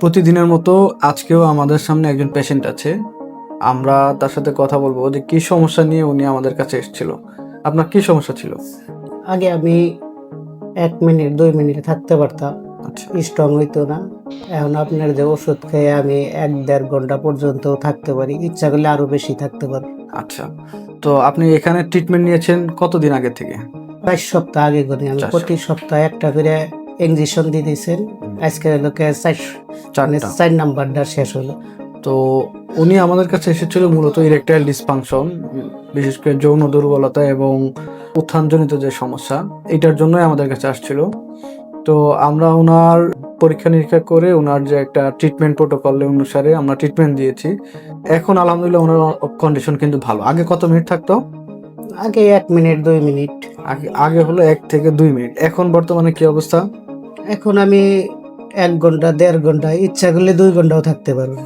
প্রতিদিনের মতো আজকেও আমাদের সামনে একজন পেশেন্ট আছে। আমরা তার সাথে কথা বলব যে কি সমস্যা নিয়ে উনি আমাদের কাছে এসেছিল। আপনার কি সমস্যা ছিল? আগে আমি এক মিনিট দুই মিনিট থাকতে পারতাম। আচ্ছা। স্ট্রং হইতো না। এখন আপনার যে ওষুধ খেয়ে আমি এক দেড় ঘণ্টা পর্যন্ত থাকতে পারি। ইচ্ছা করলে আরও বেশি থাকতে পারি। আচ্ছা। তো আপনি এখানে ট্রিটমেন্ট নিয়েছেন কতদিন আগে থেকে? বাইশ সপ্তাহ আগে করে আমি। প্রতি সপ্তাহে একটা করে ইঞ্জেকশন দিয়ে দিয়েছেন। আজকে লোকে চার মানে চার নাম্বারটা শেষ হলো। তো উনি আমাদের কাছে এসেছিল মূলত ইরেকটাইল ডিসফাংশন বিশেষ করে যৌন দুর্বলতা এবং উত্থানজনিত যে সমস্যা এটার জন্যই আমাদের কাছে আসছিল। তো আমরা ওনার পরীক্ষা নিরীক্ষা করে ওনার যে একটা ট্রিটমেন্ট প্রোটোকল অনুসারে আমরা ট্রিটমেন্ট দিয়েছি। এখন আলহামদুলিল্লাহ ওনার কন্ডিশন কিন্তু ভালো। আগে কত মিনিট থাকতো? আগে এক মিনিট দুই মিনিট। আগে আগে হলো এক থেকে দুই মিনিট। এখন বর্তমানে কি অবস্থা? এখন আমি এক ঘণ্টা দেড় ঘণ্টা ইচ্ছা করলে দুই ঘন্টাও থাকতে পারব।